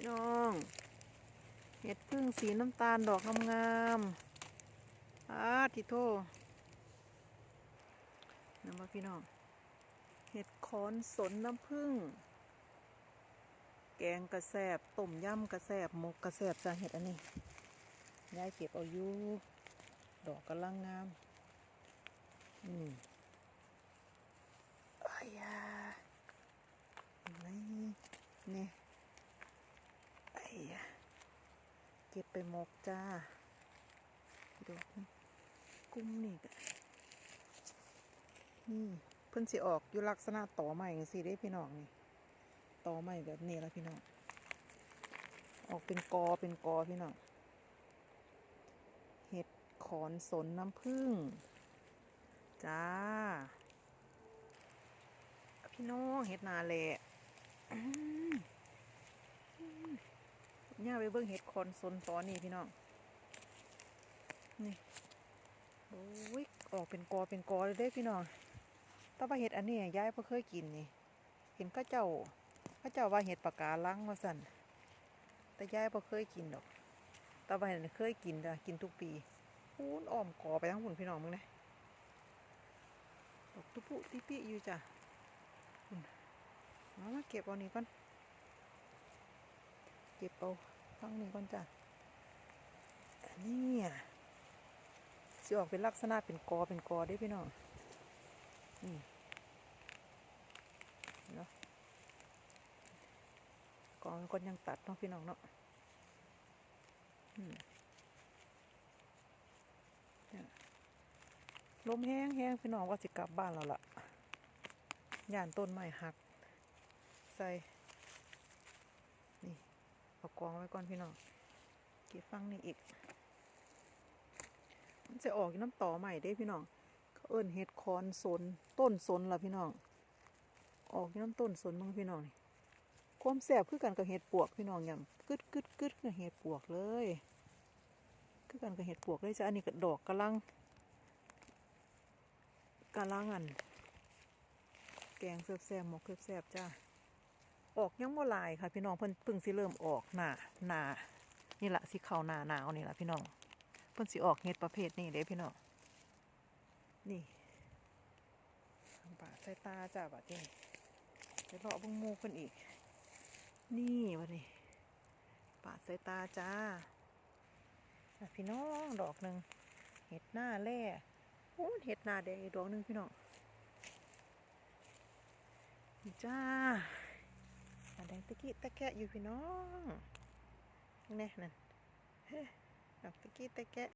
พี่น้อง เห็ดพึ่งสีน้ำตาลดอกงามๆอาทิโทนั่นมาพี่น้อง เห็ดขอนสนน้ำผึ้งแกงกระแสบต้มยำกระแสบหมกกระแสบจ้าเห็ดอันนี้ยายเก็บเอาอยู่ดอกกำลังงาม อืมอ้ายยานี่เนี่ยไอ้ยา เก็บไปหมกจ้าดอกนี่กุ้งนี่กนี่เพิ่นสิออกอยู่ลักษณะต่อใหม่สิได้พี่น้องนี่ต่อใหม่แบบนี้แล้วพี่น้องออกเป็นกอเป็นกอพี่น้องเห็ดขอนสนน้ำผึ้งจ้า พี่น้องเห็ดนาแหละ ย่าไปเบิ่งเห็ดขอนสนตอนนี้พี่น้อง นี่โอ้ยออกเป็นกอเป็นกอเลยเด้พี่น้องแต่ว่าเห็ดอันนี้ยายเพิ่งเคยกินนี่ เห็นเข้าเจ้าเข้าเจ้าว่าเห็ดปากกาลังว่าสั่น แต่ยายเพิ่งเคยกินดอก แต่ว่าเห็นเคยกินจ้กินทุกปีพูนอ้อมกอไปทั้งหุ่นพี่น้องมึงนะดอกตุปุติปิอยู่จ้ะมามาเก็บเอานี้ก่อน เก็บเอาฟังนี้ก่อนจ้ะนนี้อะสิออกเป็นลักษณะเป็นกอเป็นกอได้พี่น้องนี่เนาะกอมันก็ยังตัดเนาะพี่น้องเนาะอืมลมแห้งแห้งพี่น้องว่าสิกลับบ้านแล้วล่ะย่านต้นไม้หัก ใส่ เอากองไว้ก่อนพี่น้องเก็บฟังนี่อีก มันจะออกน้ำต่อใหม่ได้พี่น้องเขาเอิ้นเห็ดคอนสนต้นสนล่ะพี่น้อง ออกน้ำต้นสนมึงพี่น้องนี่ความแสบคือกันกับเห็ดปวกพี่น้องอย่างกึดกึดกึดกับเห็ดปวกเลยคือกันกับเห็ดปวกเลยจ้ะอันนี้ก็ดอกกำลังกำลังอัน แกงแซ่บๆหมกแซ่บๆจ้า ออกยังบ่ลายค่ะ พี่น้องเพิ่นเพิ่งสิเริ่มออกหนาหนานี่แหละสิเข้าหนาหนาวนี่แหละพี่น้องเพิ่นสิออกเห็ดประเภทนี้เด้พี่น้องนี่บาดใส่ตาจ้าบาดนี้เดี๋ยวเลาะบิ่งมูเพิ่นอีก นี่วะนี่ปาดสายตาจ้าพี่น้องดอกหนึ่งเห็ดหน้าแร่โอ้เห็ดหน้าแดงอีกดอกหนึ่งพี่น้องจ้า หน้าแดงตะกี้ตะแกะอยู่พี่น้องนี่นั่นเดอกตะกี้ตะแกะ